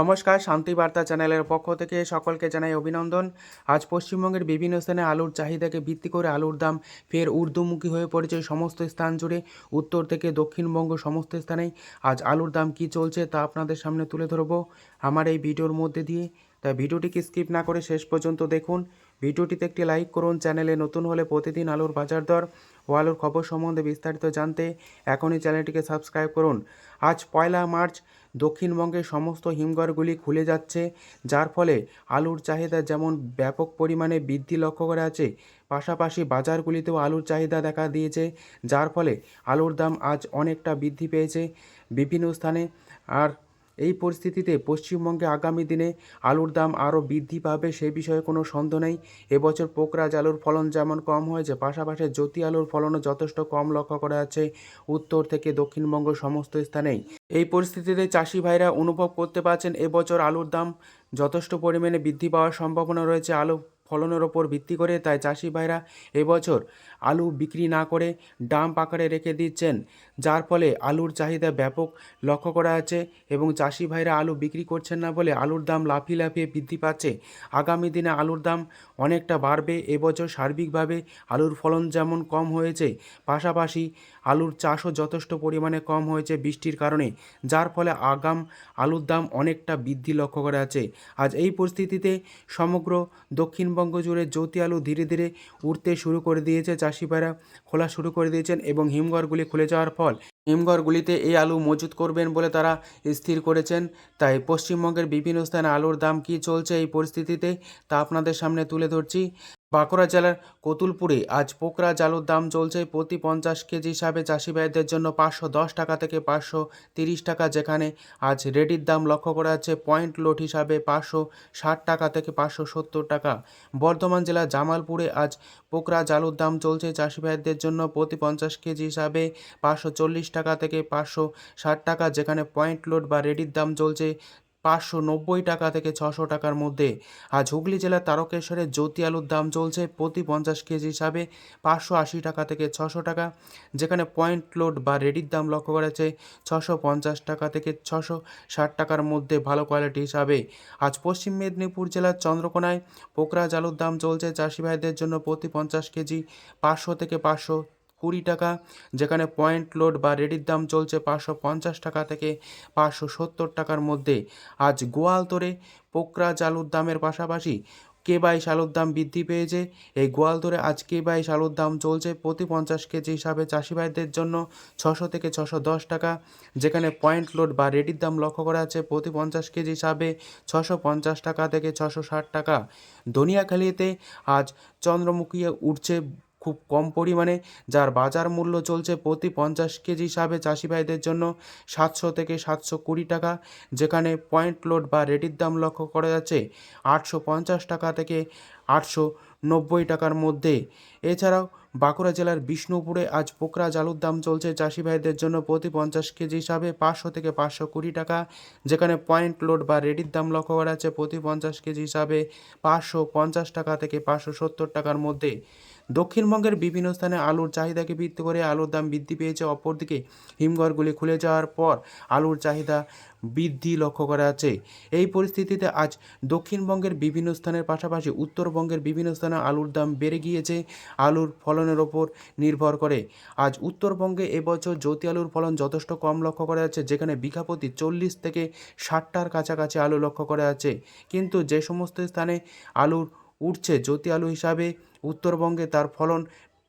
নমস্কার, শান্তি বার্তা চ্যানেলের পক্ষ থেকে সকলকে জানাই অভিনন্দন। আজ পশ্চিমবঙ্গের বিভিন্ন স্থানে আলুর চাহিদাকে ভিত্তি করে আলুর দাম ফের ঊর্ধ্বমুখী হয়ে পড়েছে সমস্ত স্থান জুড়ে। উত্তর থেকে দক্ষিণবঙ্গ সমস্ত স্থানেই আজ আলুর দাম কি চলছে তা আপনাদের সামনে তুলে ধরবো। আমার এই ভিডিওর মধ্যে দিয়ে তাই ভিডিওটিকে স্কিপ না করে শেষ পর্যন্ত দেখুন। ভিডিওটিতে একটি লাইক করুন, চ্যানেলে নতুন হলে প্রতিদিন আলুর বাজার দর ও আলুর খবর সম্বন্ধে বিস্তারিত জানতে এখনই চ্যানেলটিকে সাবস্ক্রাইব করুন। আজ পয়লা মার্চ দক্ষিণবঙ্গের সমস্ত হিমঘরগুলি খুলে যাচ্ছে, যার ফলে আলুর চাহিদা যেমন ব্যাপক পরিমাণে বৃদ্ধি লক্ষ্য করা আছে পাশাপাশি বাজারগুলিতেও আলুর চাহিদা দেখা দিয়েছে, যার ফলে আলুর দাম আজ অনেকটা বৃদ্ধি পেয়েছে। বিভিন্ন স্থানে আর এই পরিস্থিতিতে পশ্চিমবঙ্গে আগামী দিনে আলুর দাম আরও বৃদ্ধি পাবে সে বিষয়ে কোনো সন্দেহ নেই। এবছর পোকরাজ আলুর ফলন যেমন কম হয়েছে, পাশাপাশি জ্যোতি আলুর ফলনও যথেষ্ট কম লক্ষ্য করা যাচ্ছে উত্তর থেকে দক্ষিণবঙ্গ সমস্ত স্থানেই। এই পরিস্থিতিতে চাষি ভাইরা অনুভব করতে পারছেন, এবছর আলুর দাম যথেষ্ট পরিমাণে বৃদ্ধি পাওয়ার সম্ভাবনা রয়েছে। আলু ফলনের ওপর ভিত্তি করে তাই চাষি ভাইরা এবছর আলু বিক্রি না করে ডাম্প আকারে রেখে দিচ্ছেন, যার ফলে আলুর চাহিদা ব্যাপক লক্ষ্য করা আছে এবং চাষি ভাইরা আলু বিক্রি করছেন না বলে আলুর দাম লাফিয়ে লাফিয়ে বৃদ্ধি পাচ্ছে। আগামী দিনে আলুর দাম অনেকটা বাড়বে, এবছর সার্বিকভাবে আলুর ফলন যেমন কম হয়েছে, পাশাপাশি আলুর চাষও যথেষ্ট পরিমাণে কম হয়েছে বৃষ্টির কারণে, যার ফলে আগাম আলুর দাম অনেকটা বৃদ্ধি লক্ষ্য করা আছে আজ এই পরিস্থিতিতে সমগ্র দক্ষিণবঙ্গ জুড়ে জ্যোতি আলু ধীরে ধীরে উঠতে শুরু করে দিয়েছে চাষিভাইরা খোলা শুরু করে দিয়েছেন এবং হিমঘরগুলি খুলে যাওয়ার ফল। হিমঘরগুলিতে এই আলু মজুত করবেন বলে তারা স্থির করেছেন। তাই পশ্চিমবঙ্গের বিভিন্ন স্থানে আলুর দাম কী চলছে এই পরিস্থিতিতে তা আপনাদের সামনে তুলে ধরছি। বাঁকুড়া জেলার কতুলপুরে আজ পোকরা আলুর দাম চলছে প্রতি পঞ্চাশ কেজি হিসাবে চাষি ভাইদের জন্য পাঁচশো দশ টাকা থেকে পাঁচশো তিরিশ টাকা, যেখানে আজ রেডির দাম লক্ষ্য করা যাচ্ছে পয়েন্ট লোড হিসাবে পাঁচশো ষাট টাকা থেকে পাঁচশো সত্তর টাকা। বর্ধমান জেলার জামালপুরে আজ পোকরা জালুর দাম চলছে চাষি ভাইদের জন্য প্রতি পঞ্চাশ কেজি হিসাবে পাঁচশো চল্লিশ টাকা থেকে পাঁচশো ষাট টাকা, যেখানে পয়েন্ট লোড বা রেডির দাম চলছে পাঁচশো নব্বই টাকা থেকে ছশো টাকার মধ্যে। আজ হুগলি জেলার তারকেশ্বরে জ্যোতি আলুর দাম চলছে প্রতি পঞ্চাশ কেজি হিসাবে পাঁচশো আশি টাকা থেকে ছশো টাকা, যেখানে পয়েন্ট লোড বা রেডির দাম লক্ষ্য করা যাচ্ছে ছশো পঞ্চাশ টাকা থেকে ছশো ষাট টাকার মধ্যে ভালো কোয়ালিটি হিসাবে। আজ পশ্চিম মেদিনীপুর জেলার চন্দ্রকোনায় পোকরাজ আলুর দাম চলছে চাষি ভাইদের জন্য প্রতি পঞ্চাশ কেজি পাঁচশো থেকে পাঁচশো কুড়ি টাকা, যেখানে পয়েন্ট লোড বা রেডির দাম চলছে পাঁচশো পঞ্চাশ টাকা থেকে পাঁচশো সত্তর টাকার মধ্যে। আজ গোয়ালতরে পোকরাজ আলুর দামের পাশাপাশি কে বাইশ আলুর দাম বৃদ্ধি পেয়েছে। এই গোয়ালতরে আজ কে বাইশ আলুর দাম চলছে প্রতি পঞ্চাশ কেজি হিসাবে চাষিভাইদের জন্য ছশো থেকে ছশো দশ টাকা, যেখানে পয়েন্ট লোড বা রেডির দাম লক্ষ্য করা আছে প্রতি পঞ্চাশ কেজি হিসাবে ছশো পঞ্চাশ টাকা থেকে ছশো ষাট টাকা। দনিয়াখালিতে আজ চন্দ্রমুখী উঠছে খুব কম পরিমাণে, যার বাজার মূল্য চলছে প্রতি পঞ্চাশ কেজি হিসাবে চাষি ভাইদের জন্য সাতশো থেকে সাতশো কুড়ি টাকা, যেখানে পয়েন্ট লোড বা রেডির দাম লক্ষ্য করা যাচ্ছে আটশো পঞ্চাশ টাকা থেকে আটশো নব্বই টাকার মধ্যে। এছাড়াও বাঁকুড়া জেলার বিষ্ণুপুরে আজ পোকরা আলুর দাম চলছে চাষি ভাইদের জন্য প্রতি পঞ্চাশ কেজি হিসাবে পাঁচশো থেকে পাঁচশো কুড়ি টাকা, যেখানে পয়েন্ট লোড বা রেডির দাম লক্ষ্য করা যাচ্ছে প্রতি পঞ্চাশ কেজি হিসাবে পাঁচশো পঞ্চাশ টাকা থেকে পাঁচশো সত্তর টাকার মধ্যে। দক্ষিণবঙ্গের বিভিন্ন স্থানে আলুর চাহিদাকে ভিত্তি করে আলুর দাম বৃদ্ধি পেয়েছে। অপরদিকে হিমঘরগুলি খুলে যাওয়ার পর আলুর চাহিদা বৃদ্ধি লক্ষ্য করা যাচ্ছে। এই পরিস্থিতিতে আজ দক্ষিণবঙ্গের বিভিন্ন স্থানের পাশাপাশি উত্তরবঙ্গের বিভিন্ন স্থানে আলুর দাম বেড়ে গিয়েছে। আলুর ফলনের ওপর নির্ভর করে। আজ উত্তরবঙ্গে এবছর জ্যোতি আলুর ফলন যথেষ্ট কম লক্ষ্য করা যাচ্ছে, যেখানে বিঘাপতি চল্লিশ থেকে ষাটটার কাছাকাছি আলু লক্ষ্য করা যাচ্ছে। কিন্তু যে সমস্ত স্থানে আলুর উঠছে, জ্যোতি আলু হিসাবে উত্তরবঙ্গে তার ফলন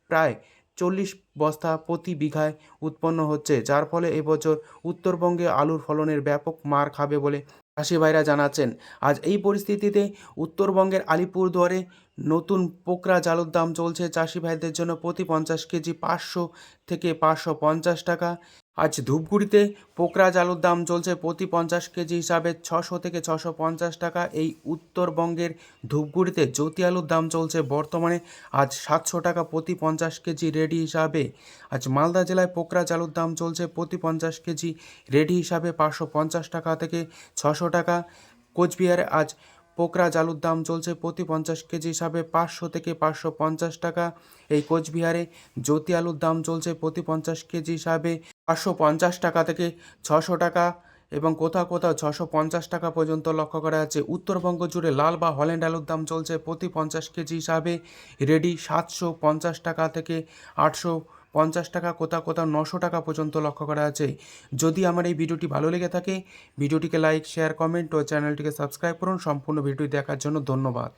প্রায় চল্লিশ বস্তা প্রতি বিঘায় উৎপন্ন হচ্ছে, যার ফলে এবছর উত্তরবঙ্গে আলুর ফলনের ব্যাপক মার খাবে বলে চাষি ভাইরা জানাচ্ছেন। আজ এই পরিস্থিতিতে উত্তরবঙ্গের আলিপুরদুয়ারে নতুন পোকরা জালুর দাম চলছে। চাষি ভাইদের জন্য প্রতি পঞ্চাশ কেজি পাঁচশো থেকে পাঁচশো পঞ্চাশ টাকা। আজ ধূপগুড়িতে পোকরা আলুর দাম চলছে প্রতি পঞ্চাশ কেজি হিসাবে ছশো থেকে ছশো পঞ্চাশ টাকা। এই উত্তরবঙ্গের ধূপগুড়িতে জ্যোতি আলুর দাম চলছে বর্তমানে আজ সাতশো টাকা প্রতি পঞ্চাশ কেজি রেডি হিসাবে। আজ মালদা জেলায় পোকরা আলুর দাম চলছে প্রতি পঞ্চাশ কেজি রেডি হিসাবে পাঁচশো পঞ্চাশ টাকা থেকে ছশো টাকা। কোচবিহারে আজ পোকরা আলুর দাম চলছে প্রতি পঞ্চাশ কেজি হিসাবে পাঁচশো থেকে পাঁচশো পঞ্চাশ টাকা। এই কোচবিহারে জ্যোতি আলুর দাম চলছে প্রতি পঞ্চাশ কেজি হিসাবে পাঁচশো পঞ্চাশ টাকা থেকে ছশো টাকা এবং কোথাও কোথাও ছশো পঞ্চাশ টাকা পর্যন্ত লক্ষ্য করা যাচ্ছে। উত্তরবঙ্গ জুড়ে লাল বা হল্যান্ড আলুর দাম চলছে প্রতি পঞ্চাশ কেজি হিসাবে। রেডি সাতশো পঞ্চাশ টাকা থেকে আটশো পঞ্চাশ টাকা, কোথাও কোথাও নশো টাকা পর্যন্ত লক্ষ্য করা আছে যদি আমার এই ভিডিওটি ভালো লেগে থাকে, ভিডিওটিকে লাইক, শেয়ার, কমেন্ট ও চ্যানেলটিকে সাবস্ক্রাইব করুন। সম্পূর্ণ ভিডিওটি দেখার জন্য ধন্যবাদ।